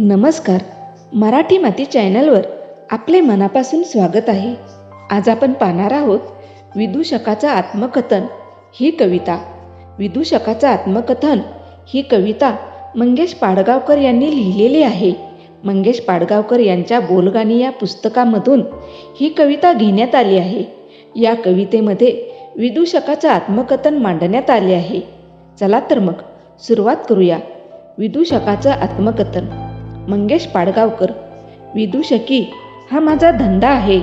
नमस्कार. मराठी माती चॅनलवर आपले मनापासून स्वागत आहे. आज आपण पाहणार आहोत विदूषकाचं आत्मकथन ही कविता. विदूषकाचं आत्मकथन ही कविता मंगेश पाडगावकर यांनी लिहिलेली आहे. मंगेश पाडगावकर यांच्या बोलगाणी या पुस्तकामधून ही कविता घेण्यात आली आहे. या कवितेमध्ये विदूषकाचं आत्मकथन मांडण्यात आले आहे. चला तर मग सुरुवात करूया. विदूषकाचं आत्मकथन. मंगेश पाडगावकर विदूषकी हा माझा धंदा आहे.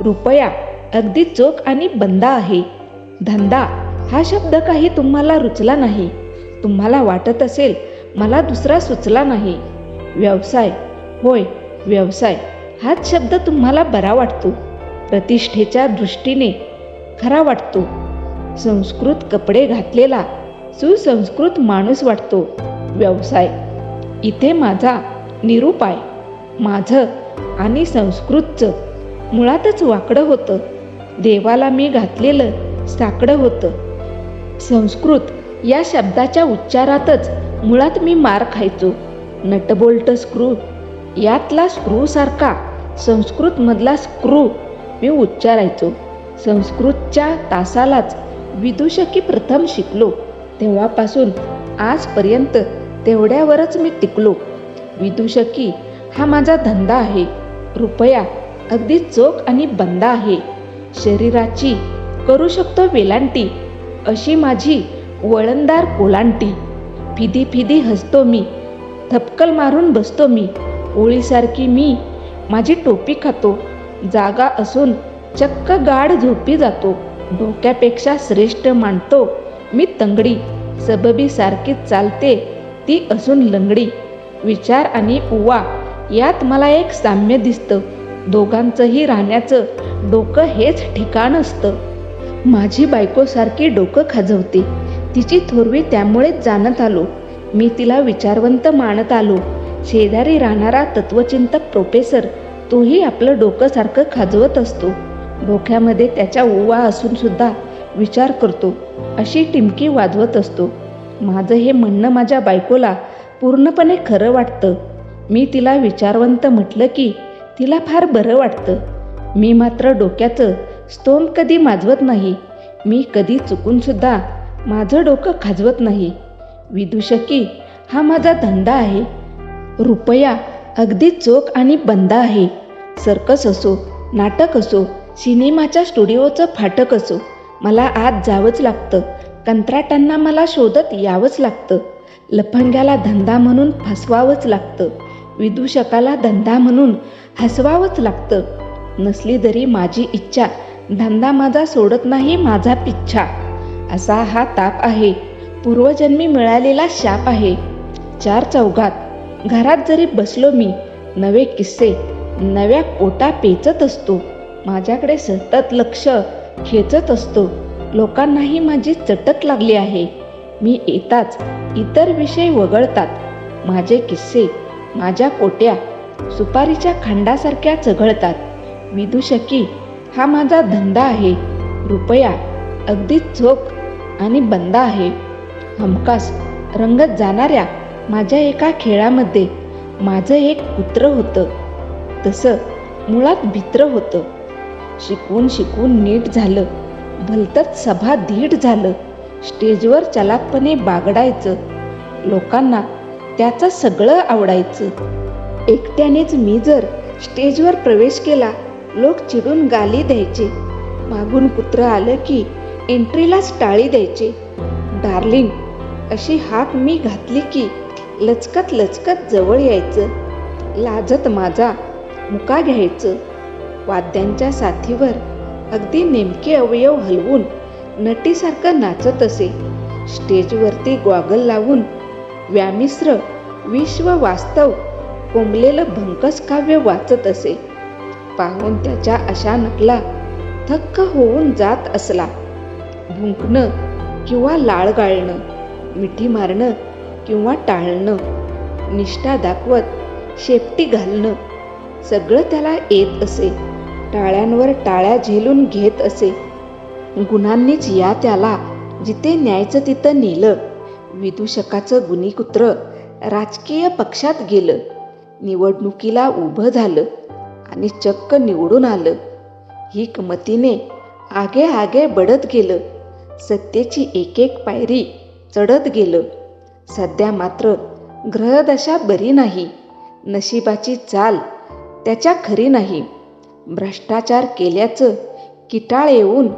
रुपया अगदी चोख आणि बंदा आहे. धंदा हा शब्द काही तुम्हाला रुचला नाही. तुम्हाला वाटत असेल मला दुसरा सुचला नाही. व्यवसाय होय व्यवसाय हाच शब्द तुम्हाला बरा वाटतो. प्रतिष्ठेच्या दृष्टीने खरा वाटतो. संस्कृत कपडे घातलेला सुसंस्कृत माणूस वाटतो. व्यवसाय इथे माझा निरूपाय माझं आणि संस्कृतचं मुळातच वाकडं होतं. देवाला मी घातलेलं साकडं होतं. संस्कृत या शब्दाच्या उच्चारातच मुळात मी मार खायचो. नटबोल्ट स्क्रू यातला स्क्रूसारखा संस्कृतमधला स्क्रू मी उच्चारायचो. संस्कृतच्या तासालाच विदुषकी प्रथम शिकलो. तेव्हापासून आजपर्यंत तेवढ्यावरच मी टिकलो. विदूषकी हा माझा धंदा आहे. रुपया अगदी चोख आणि बंदा आहे. शरीराची करू शकतो वेलांटी अशी माझी वळणदार कोलांटी. फिदी फिदी हसतो मी थपकल मारून बसतो मी. ओळीसारखी मी माझी टोपी खातो जागा असून चक्क गाढ झोपी जातो. डोक्यापेक्षा श्रेष्ठ मांडतो मी तंगडी सबबी सारखीच चालते ती असून लंगडी. विचार आणि उवा. यात मला एक साम्य दिसतं. दोघांचंही राहण्याचं डोकं हेच ठिकाण असतं. माझी बायकोसारखी डोकं खाजवते. तिची थोरवी त्यामुळेच जाणत आलो. मी तिला विचारवंत मानत आलो. शेजारी राहणारा तत्वचिंतक प्रोफेसर तोही आपलं डोकं सारखं खाजवत असतो. डोक्यामध्ये त्याच्या ओवा असून सुद्धा विचार करतो. अशी टिमकी वाजवत असतो. माझं हे म्हणणं माझ्या बायकोला पूर्णपणे खरं वाटतं. मी तिला विचारवंत म्हटलं की तिला फार बरं वाटतं. मी मात्र डोक्याचं स्तोम कधी माजवत नाही. मी कधी चुकूनसुद्धा माझं डोकं खाजवत नाही. विदूषकी हा माझा धंदा आहे. रुपया अगदी चोख आणि बंद आहे. सर्कस असो नाटक असो सिनेमाच्या स्टुडिओचं फाटक असो मला आत जावंच लागतं. कंत्राटांना मला शोधत यावंच लागतं. लफंग्याला धंदा म्हणून फसवावंच लागतं. विदूषकाला धंदा म्हणून हसवावंच लागतं. नसली तरी माझी इच्छा धंदा माझा सोडत नाही माझा पिच्छा. असा हा ताप आहे. पूर्वजन्मी मिळालेला शाप आहे. चार चौघात. घरात जरी बसलो मी नवे किस्से नव्या कोटा पेचत असतो. माझ्याकडे सतत लक्ष खेचत असतो. लोकांनाही माझी चटक लागली आहे. मी येताच इतर विषय वगळतात. माझे किस्से माझ्या कोट्या सुपारीच्या खांडासारख्या चघळतात. विदुषकी हा माझा धंदा आहे. रुपया अगदी चोख आणि बंदा आहे. हमखास रंगत जाणाऱ्या माझ्या एका खेळामध्ये माझं एक पुत्र होतं. तसं मुळात भित्र होतं. शिकून शिकून नीट झालं. भलतच सभा धीट झालं. स्टेजवर चलाकपणे बागडायचं. लोकांना त्याचं सगळं आवडायचं. एकट्यानेच मी जर स्टेजवर प्रवेश केला लोक चिडून गाली द्यायचे. मागून कुत्र आलं की एंट्रीलाच टाळी द्यायचे. डार्लिंग अशी हाक मी घातली की लचकत लचकत जवळ यायचं. लाजत माझा मुका घ्यायचं. वाद्यांच्या साथीवर अगदी नेमके अवयव हलवून नटीसारखं नाचत असे. स्टेजवरती गॉगल लावून व्यामिश्र विश्व वास्तव कोंबलेलं भंकस काव्य वाचत असे. पाहून त्याच्या अशा नकला थक्क होऊन जात असला. भुंकणं किंवा लाळ गाळणं मिठी मारणं किंवा टाळणं निष्ठा दाखवत शेपटी घालणं सगळं त्याला येत असे. टाळ्यांवर टाळ्या झेलून घेत असे. गुणांनीच या त्याला जिथे न्यायचं तिथं नेलं. विदूषकाचं गुणीकुत्र राजकीय पक्षात गेलं. निवडणुकीला उभं झालं आणि चक्क निवडून आलं. हिकमतीने आगे आगे बढत गेलं. सत्तेची एक एक पायरी चढत गेलं. सध्या मात्र ग्रहदशा बरी नाही. नशिबाची चाल त्याच्या खरी नाही. भ्रष्टाचार केल्याचं किटाळ येऊन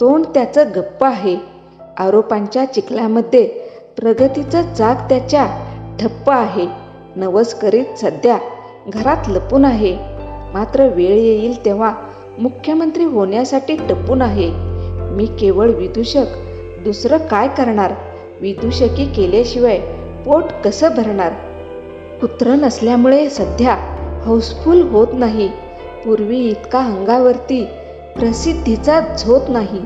तोंड त्याचं गप्प आहे. आरोपांच्या चिखलामध्ये प्रगतीचं चाक त्याच्या ठप्प आहे. नवस करीत सध्या घरात लपून आहे. मात्र वेळ येईल तेव्हा मुख्यमंत्री होण्यासाठी टपून आहे. मी केवळ विदूषक दुसरं काय करणार? विदूषकी केल्याशिवाय पोट कसं भरणार? कुत्र नसल्यामुळे सध्या हाऊसफुल होत नाही. पूर्वी इतका अंगावरती प्रसिद्धीचा झोत नाही.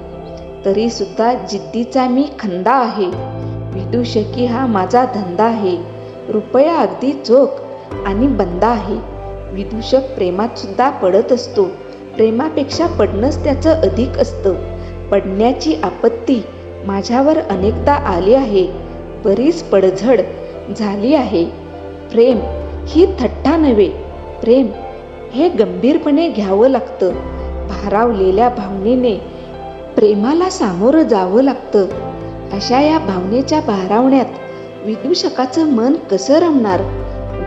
तरी सुद्धा जिद्दीचा मी खंदा आहे. विदूषकी हा माझा धंदा आहे. रुपया अगदी चोख आणि बंदा आहे. विदूषक प्रेमात सुद्धा पडत असतो. प्रेमापेक्षा पडणंच त्याचं अधिक असतं. पडण्याची आपत्ती माझ्यावर अनेकदा आली आहे. बरीच पडझड झाली आहे. प्रेम ही थट्टा नव्हे. प्रेम हे गंभीरपणे घ्यावं लागतं. भारावलेल्या भावनेने प्रेमाला सामोरं जावं लागतं. अशा या भावनेच्या भारावण्यात विदूषकाचं मन कसं रमणार?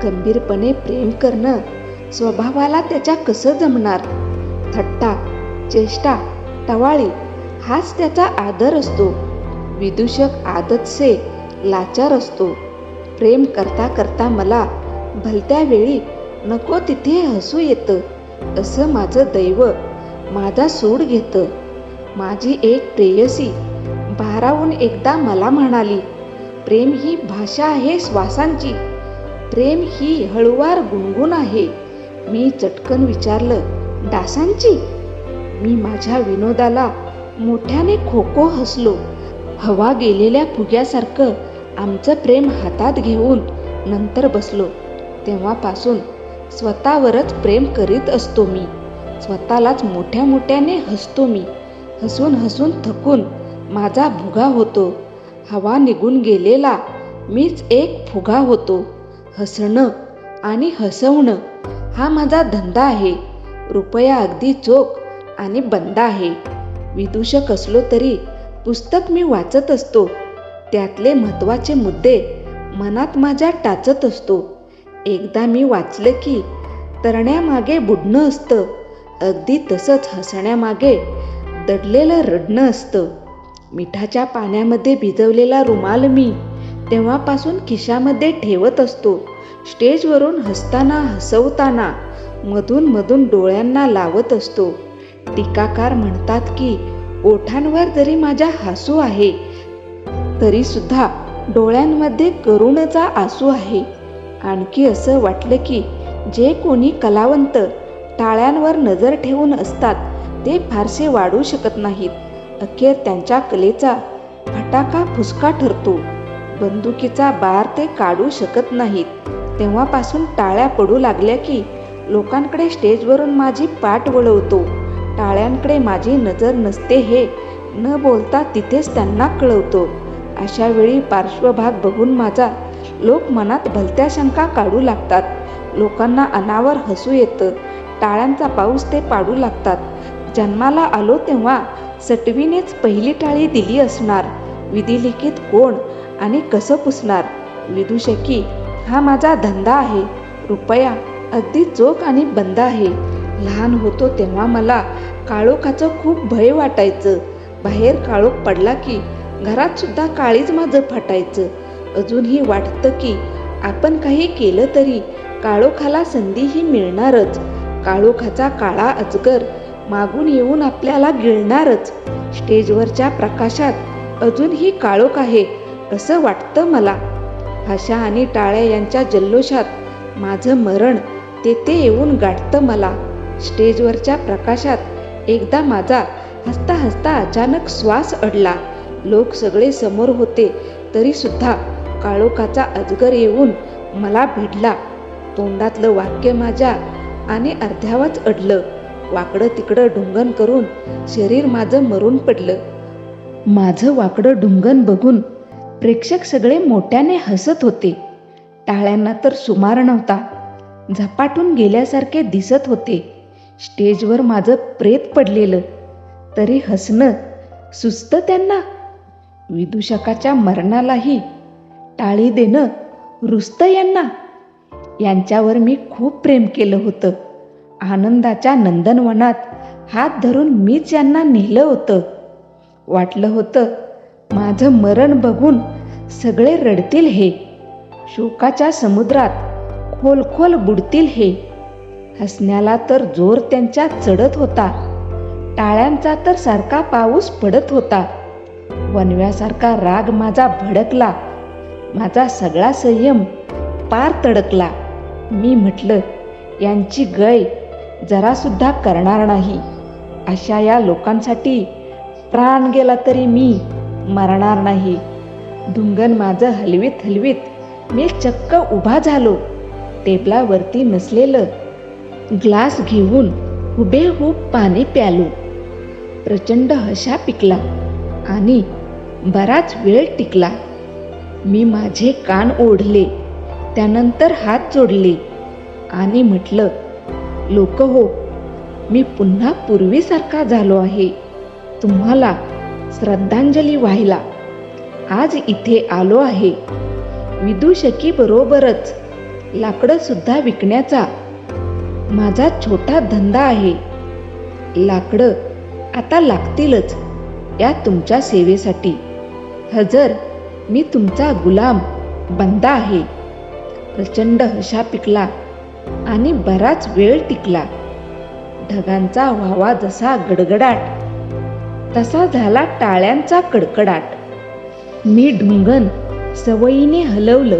गंभीरपणे प्रेम करणं स्वभावाला त्याच्या कसं जमणार? थट्टा चेष्टा टवाळी हाच त्याचा आदर असतो. विदूषक आदतसे लाचार असतो. प्रेम करता करता मला भलत्या वेळी नको तिथे हसू येतं. असं माझं दैव माझा सूड घेतं. माझी एक प्रेयसी बाराहून एकदा मला म्हणाली प्रेम ही भाषा आहे श्वासांची. प्रेम ही हळुवार गुणगुण आहे. मी चटकन विचारलं डासांची मी माझ्या विनोदाला मोठ्याने खो खो हसलो. हवा गेलेल्या फुग्यासारखं आमचं प्रेम हातात घेऊन नंतर बसलो. तेव्हापासून स्वतःवरच प्रेम करीत असतो मी. स्वतःलाच मोठ्या मोठ्याने हसतो मी. हसून हसून थकून माझा भुगा होतो. हवा निघून गेलेला मीच एक फुगा होतो. हसणं आणि हसवणं हा माझा धंदा आहे. रुपया अगदी चोख आणि बंद आहे. विदूषक असलो तरी पुस्तक मी वाचत असतो. त्यातले महत्त्वाचे मुद्दे मनात माझ्या टाचत असतो. एकदा मी वाचलं की तरण्यामागे बुडणं असतं. अगदी तसंच हसण्यामागे दडलेलं रडणं असतं. मिठाच्या पाण्यामध्ये भिजवलेला रुमाल मी तेव्हापासून खिशामध्ये ठेवत असतो. स्टेजवरून हसताना हसवताना मधून मधून डोळ्यांना लावत असतो. टीकाकार म्हणतात की ओठांवर जरी माझ्या हसू आहे तरी सुद्धा डोळ्यांमध्ये करुणचा आसू आहे. आणखी असं वाटलं की जे कोणी कलावंत टाळ्यांवर नजर ठेवून असतात ते फारसे वाढू शकत नाहीत. अखेर त्यांच्या कलेचा फटाका फुसका ठरतो. बंदुकीचा बार ते काढू शकत नाहीत. तेव्हापासून टाळ्या पडू लागल्या की लोकांकडे स्टेजवरून माझी पाठ वळवतो. टाळ्यांकडे माझी नजर नसते हे न बोलता तिथेच त्यांना कळवतो. अशा वेळी पार्श्वभाग बघून माझा लोक मनात भलत्या शंका काढू लागतात. लोकांना अनावर हसू येतं. टाळ्यांचा पाऊस ते पाडू लागतात. जन्माला आलो तेव्हा सटवीनेच पहिली टाळी दिली असणार. विधिलिखित कोण आणि कसं पुसणार? विदुषकी हा माझा धंदा आहे. रुपया अगदी चोख आणि बंद आहे. लहान होतो तेव्हा मला काळोखाचं खूप भय वाटायचं. बाहेर काळोख पडला की घरात सुद्धा काळीच माझं फाटायचं. अजूनही वाटतं की आपण काही केलं तरी काळोखाला संधीही मिळणारच. काळोखाचा काळा अजगर मागून येऊन आपल्याला गिळणारच. स्टेजवरच्या प्रकाशात अजूनही काळोख आहे असं वाटतं मला. भाषा आणि टाळ्या यांच्या जल्लोषात माझं मरण तेथे येऊन गाठतं मला. स्टेजवरच्या प्रकाशात एकदा माझा हसता हसता अचानक श्वास अडला. लोक सगळे समोर होते तरी सुद्धा काळोखाचा अजगर येऊन मला भिडला. तोंडातलं वाक्य माझ्या आणि अर्ध्यावाच अडलं. वाकडं तिकडं ढुंगण करून शरीर माझं मरून पडलं. माझं वाकडं ढुंगण बघून प्रेक्षक सगळे मोठ्याने हसत होते. टाळ्यांना तर सुमार नव्हता. झपाटून गेल्यासारखे दिसत होते. स्टेजवर माझं प्रेत पडलेलं. तरी हसणं सुस्त त्यांना. विदूषकाच्या मरणालाही टाळी देणं रुस्त यांना. यांच्यावर मी खूप प्रेम केलं होतं. आनंदाच्या नंदनवनात हात धरून मीच यांना नेलं होतं. वाटलं होतं माझं मरण बघून सगळे रडतील हे. शोकाच्या समुद्रात खोल खोल बुडतील हे. हसण्याला तर जोर त्यांच्या चढत होता. टाळ्यांचा तर सारखा पाऊस पडत होता. वनव्यासारखा राग माझा भडकला. माझा सगळा संयम पार तडकला. मी म्हटलं यांची गय जरासुद्धा करणार नाही. अशा या लोकांसाठी प्राण गेला तरी मी मरणार नाही. धुंगण माझं हलवीत हलवीत मी चक्क उभा झालो. टेबलावरती नसलेलं ग्लास घेऊन हुबेहूब पाणी प्यालो. प्रचंड हशा पिकला आणि बराच वेळ टिकला. मी माझे कान ओढले. त्यानंतर हात जोडले आणि म्हटलं लोक हो मी पुन्हा पूर्वीसारखा झालो आहे. तुम्हाला श्रद्धांजली व्हायला आज इथे आलो आहे. विदूषकी बरोबरच लाकडं सुद्धा विकण्याचा माझा छोटा धंदा आहे. लाकडं आता लागतीलच या तुमच्या सेवेसाठी. हजर मी तुमचा गुलाम बंदा आहे. प्रचंड हशा पिकला आणि बराच वेळ टिकला. ढगांचा व्हावा जसा गडगडाट तसा झाला टाळ्यांचा कडकडाट. मी ढुंगण सवयीने हलवलं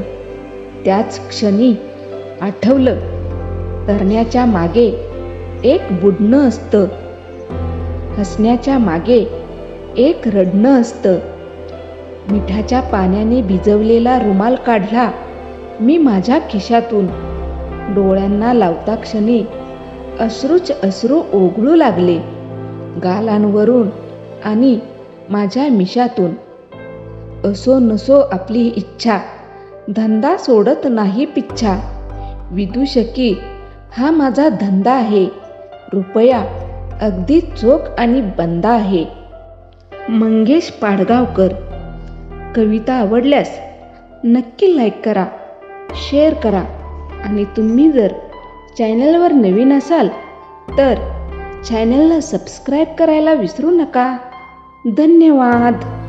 त्याच क्षणी आठवलं तरण्याच्या मागे एक बुडणं असतं. हसण्याच्या मागे एक रडणं असतं. मिठाच्या पाण्याने भिजवलेला रुमाल काढला मी माझ्या खिशातून डोळ्यांना लावता क्षणी अश्रूच अश्रू ओघळू लागले. गालांवरून आणि माझ्या मिशातून. असो नसो आपली इच्छा धंदा सोडत नाही पिच्छा. विदूषकी हा माझा धंदा आहे. रुपया अगदी चोख आणि बंदा आहे. मंगेश पाडगावकर कविता आवडल्यास नक्की लाईक करा. शेअर करा. आणि तुम्ही जर चॅनलवर नवीन असाल तर चॅनलला सबस्क्राईब करायला विसरू नका. धन्यवाद.